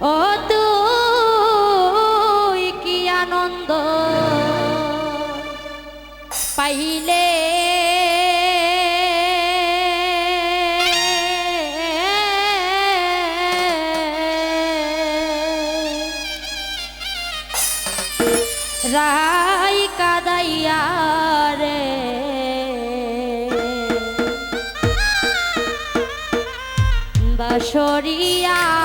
ও তুই কি আনন্দ? পাইলে রাই কাদাইয়া রে। বাসরিয়া